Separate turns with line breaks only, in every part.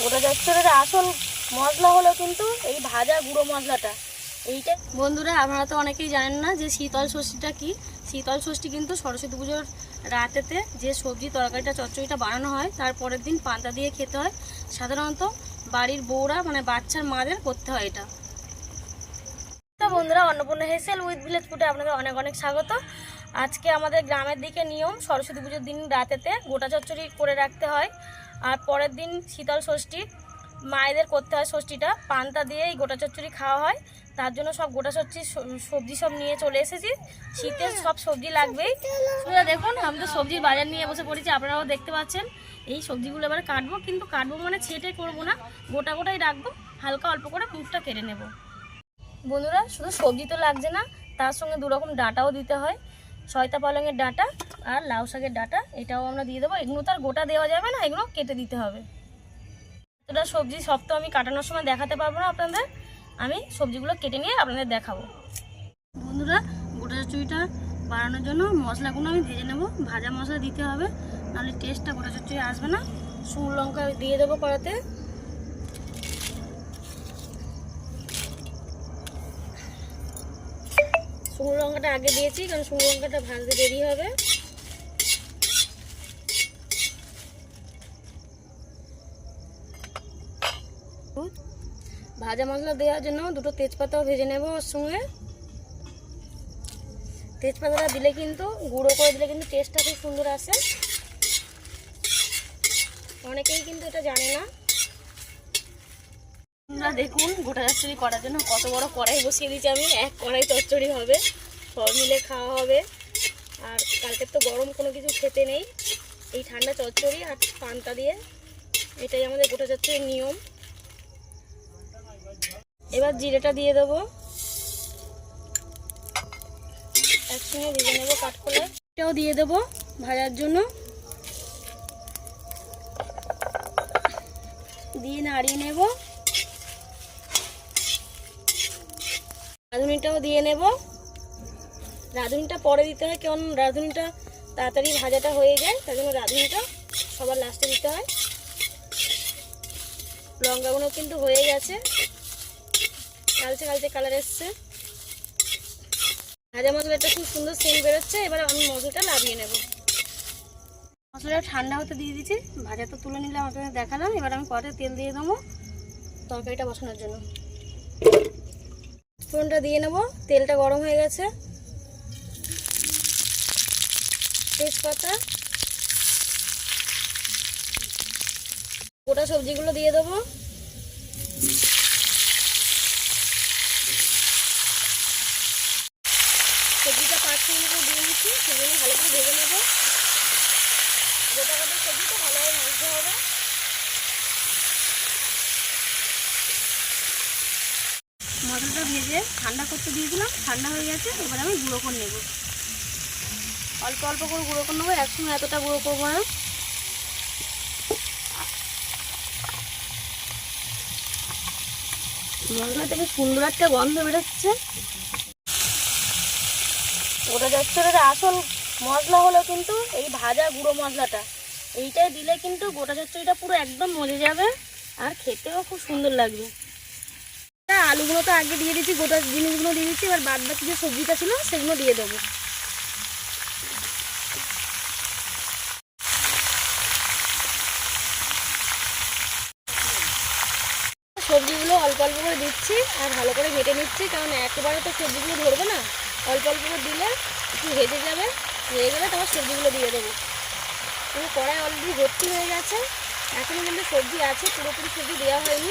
গোটা চচ্চড়ের আসল মশলা হলো কিন্তু এই ভাজা গুঁড়ো মশলাটা। এইটা বন্ধুরা, আপনারা তো অনেকেই জানেন না যে শীতল ষষ্ঠীটা কি? শীতল ষষ্ঠী কিন্তু সরস্বতী পুজোর রাতেতে যে সবজি তরকারিটা, চচ্চড়িটা বানানো হয় তারপরের দিন পান্তা দিয়ে খেতে হয়। সাধারণত বাড়ির বউরা মানে বাচ্চার মাদের করতে হয় এটা। তো বন্ধুরা, অন্নপূর্ণা হেসেল উইথ ভিলেজ ফুটে আপনাদের অনেক অনেক স্বাগত। আজকে আমাদের গ্রামের দিকে নিয়ম, সরস্বতী পুজোর দিন রাতেতে গোটা চচ্চড়ি করে রাখতে হয়। আর পরের দিন শীতল ষষ্ঠী, মায়েদের করতে হয় ষষ্ঠীটা। পান্তা দিয়ে এই গোটা চচ্চড়ি খাওয়া হয়। তার জন্য সব গোটা সবজি সবজি সব নিয়ে চলে এসেছি। শীতের সব সবজি লাগবেই। শুধু দেখুন, আমি তো সবজির বাজার নিয়ে বসে পড়েছি, আপনারাও দেখতে পাচ্ছেন। এই সবজিগুলো এবার কাটবো, কিন্তু কাটবো মানে ছেটে করব না। গোটা গোটাই রাখব, হালকা অল্প করে মুখটা কেটে নেব। বন্ধুরা, শুধু সবজি তো লাগছে না, তার সঙ্গে দু রকম ডাঁটাও দিতে হয়। সয়তা পালংয়ের ডাটা আর লাউ শাকের ডাঁটা, এটাও আমরা দিয়ে দেবো। এগুলো তো আর গোটা দেওয়া যাবে না, এগুলো কেটে দিতে হবে। এতটা সবজি, সব তো আমি কাটানোর সময় দেখাতে পারব না আপনাদের। আমি সবজিগুলো কেটে নিয়ে আপনাদের দেখাবো। বন্ধুরা, গোটা চচ্চড়িটা বানানোর জন্য মশলাগুলো আমি ভেজে নেব। ভাজা মশলা দিতে হবে, নাহলে টেস্টটা গোটা চচ্চড়ি আসবে না। শুকনো লঙ্কা দিয়ে দেবো কড়াতে। শুকনো লঙ্কাটা আগে দিয়েছি, কারণ শুকনো লঙ্কাটা ভাজতে দেরি হবে। ভাজা মশলা দেওয়ার জন্য দুটো তেজপাতাও ভেজে নেব ওর সঙ্গে। তেজপাতাটা দিলে কিন্তু, গুঁড়ো করে দিলে কিন্তু টেস্টটা খুব সুন্দর আসে। অনেকেই কিন্তু এটা জানে না। না, দেখুন, গোটা চচ্চড়ি করার জন্য কত বড় কড়াই বসিয়ে দিয়েছি আমি। এক কড়াই চচ্চড়ি হবে, সব মিলে খাওয়া হবে। আর কালকের তো গরম কোনো কিছু খেতে নেই। এই ঠান্ডা চচ্চড়ি আর পান্তা দিয়ে, এটাই আমাদের গোটা চচ্চড়ির নিয়ম। এবার জিরেটা দিয়ে দেবো। একসঙ্গে ভেজে নেব কাঠকোলে এটাও দিয়ে দেবো ভাজার জন্য। দিয়ে নাড়িয়ে নেব। রাঁধুনিটাও দিয়ে নেব। রাঁধুনিটা পরে দিতে হয় কারণ রাঁধুনিটা তাড়াতাড়ি ভাজাটা হয়ে যায়, তার জন্য রাঁধুনিটা সবার লাস্টে দিতে হয়। লঙ্কাগুলো কিন্তু হয়ে গেছে। কালচে কালচে কালার এসছে। ভাজা মশলাটা খুব সুন্দর সেন্ট বেরোচ্ছে, এবার আমি মশলাটা লাগিয়ে নেব। মশলাটা ঠান্ডা হতে দিয়ে দিচ্ছি ভাজা তো তুলে নিলাম, আপনাদের দেখালাম। এবার আমি কড়াতে তেল দিয়ে দেবো তরকারিটা বসানোর জন্য। ফোড়নটা দিয়ে নেব। তেলটা গরম হয়ে গেছে। তেজপাতা। গোটা সবজিগুলো দিয়ে দেবো। সবজিটা পাঁচ মিনিট দিয়ে দিচ্ছি। সেজন্য ভালো করে ভেজে নেব। গোটা গোটা সবজিটা ভালোভাবে ভাজতে হবে। ভেজে ঠান্ডা করতে দিয়েছিলাম, ঠান্ডা হয়ে গেছে, এবার আমি গুঁড়ো করে নেব। অল্প অল্প করে গুঁড়ো করে নেব, একসঙ্গে এতটা গুঁড়ো করব না। মশলা থেকে সুন্দর একটা গন্ধ বেরোচ্ছে। ওটা যাচ্ছে আসল মশলা হলো কিন্তু এই ভাজা গুঁড়ো মশলাটা। এইটাই দিলে কিন্তু গোটা চচ্চড়িটা পুরো একদম মজে যাবে, আর খেতেও খুব সুন্দর লাগবে। আলুগুলো তো আগে দিয়ে দিচ্ছি গোটা জিনিসগুলো দিয়ে দিচ্ছি এবার বাদ বাকি যে সবজিটা ছিল সেগুলো দিয়ে দেবো। সবজিগুলো অল্প অল্প করে দিচ্ছি আর ভালো করে ঘেটে নিচ্ছি, কারণ একেবারে তো সবজিগুলো ধরবে না। অল্প অল্প করে দিলে একটু ভেজে যাবে, হয়ে গেলে তোমার সবজিগুলো দিয়ে দেবো। কড়াই অলরেডি ভর্তি হয়ে গেছে। এখনও কিন্তু সবজি আছে, পুরোপুরি সবজি দেওয়া হয়নি।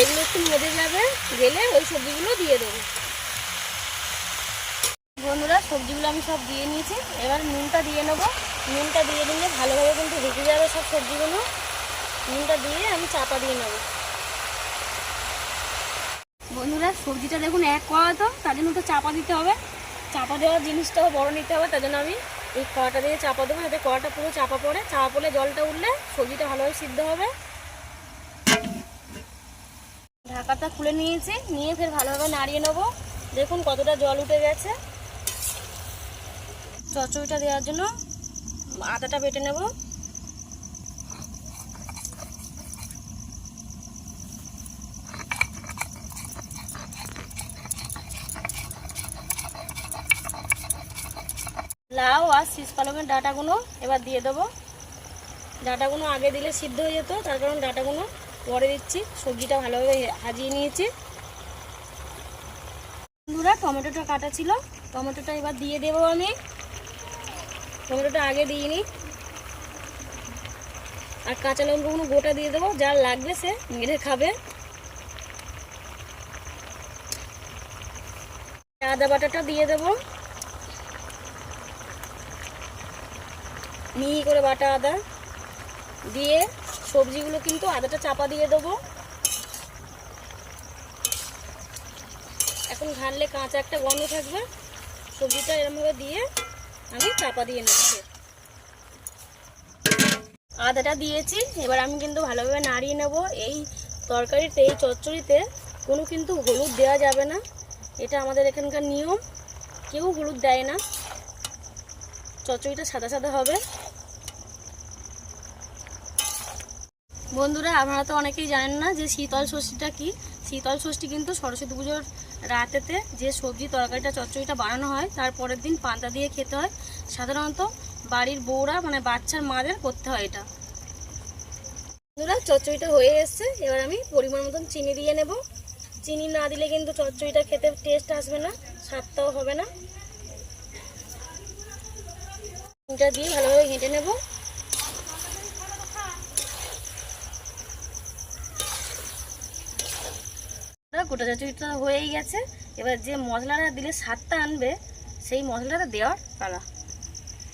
এগুলো একটু মজে যাবে, গেলে ওই সবজিগুলো দিয়ে দেবো। বন্ধুরা, সবজিগুলো আমি সব দিয়ে নিয়েছি। এবার নুনটা দিয়ে নেব। নুনটা দিয়ে দিলে ভালোভাবে কিন্তু ভেজে যাবে সব সবজিগুলো। নুনটা দিয়ে আমি চাপা দিয়ে নেব। বন্ধুরা, সবজিটা দেখুন এক কড়া তো, তার জন্য তো চাপা দিতে হবে। চাপা দেওয়ার জিনিসটাও বড় নিতে হবে, তার জন্য আমি এই কড়াটা দিয়ে চাপা দেবো। যাতে কড়াটা পুরো চাপা পড়ে, চাপা পড়লে জলটা উঠলে সবজিটা ভালোভাবে সিদ্ধ হবে। ঢাকাটা খুলে নিয়েছি। নিয়ে ফের ভালোভাবে নাড়িয়ে নেব। দেখুন কতটা জল উঠে গেছে। চচড়িটা দেওয়ার জন্য আদাটা বেটে নেব। লাউ আর শীষ পালকের ডাটাগুলো এবার দিয়ে দেবো। ডাটাগুলো আগে দিলে সিদ্ধ হয়ে যেত, তার কারণ ডাটাগুলো পরে দিচ্ছি। সবজিটা ভালোভাবে হাজিয়ে নিয়েছি। বন্ধুরা, টমেটোটা কাটা ছিল। টমেটোটা এবার দিয়ে দেবো আমি। টমেটোটা আগে দিইনি আর কাঁচা লঙ্কাগুলো গোটা দিয়ে দেবো। যা লাগবে সে মেরে খাবে। আদা বাটাটা দিয়ে দেবো। মিহি করে বাটা আদা দিয়ে সবজিগুলো কিন্তু আদাটা চাপা দিয়ে দেবো। এখন ঘানলে কাঁচা একটা গন্ধ থাকবে। সবজিটা এরমভাবে দিয়ে আমি চাপা দিয়ে নেব। আদাটা দিয়েছি, এবার আমি কিন্তু ভালোভাবে নাড়িয়ে নেব। এই তরকারিতে এই চচ্চড়িতে কোনো কিন্তু হলুদ দেওয়া যাবে না। এটা আমাদের এখানকার নিয়ম। কেউ হলুদ দেয় না। চচ্চড়িটা সাদা সাদা হবে। বন্ধুরা, আপনারা তো অনেকেই জানেন না যে শীতল ষষ্ঠীটা কি? শীতল ষষ্ঠী কিন্তু সরস্বতী পুজোর রাতেতে যে সবজি, তরকারিটা, চচ্চড়িটা বানানো হয়, তার পরের দিন পান্তা দিয়ে খেতে হয়। সাধারণত বাড়ির বউরা মানে বাচ্চার মাদের করতে হয় এটা। বন্ধুরা, চচ্চড়িটা হয়ে এসছে। এবার আমি পরিমাণ মতন চিনি দিয়ে নেব। চিনি না দিলে কিন্তু চচ্চড়িটা খেতে টেস্ট আসবে না, স্বাদটাও হবে না। চিনিটা দিয়ে ভালোভাবে ঘেঁটে নেব। গোটা চচড়িটা হয়েই গেছে। এবার যে মশলাটা দিলে স্বাদটা আনবে, সেই মশলাটা দেওয়ার পালা।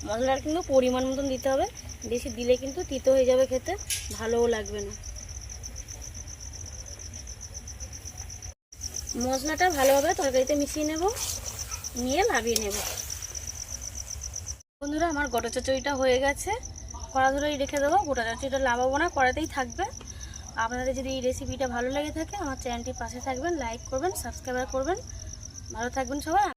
মশলাটা কিন্তু পরিমাণ মতন দিতে হবে। বেশি দিলে কিন্তু তিতো হয়ে যাবে খেতে, ভালোও লাগবে না। মশলাটা ভালোভাবে তরকারিতে মিশিয়ে নেব, নিয়ে নামিয়ে নেব। বন্ধুরা, আমার গোটা চচড়িটা হয়ে গেছে। কড়া ধরেই রেখে দেবো। গোটা চচড়িটা লাগাবো না, কড়াতেই থাকবে। আপনাদের যদি এই রেসিপিটা ভালো লেগে থাকে, আমার চ্যানেলটির পাশে থাকবেন লাইক করবেন সাবস্ক্রাইব করবেন। ভালো থাকবেন সবাই।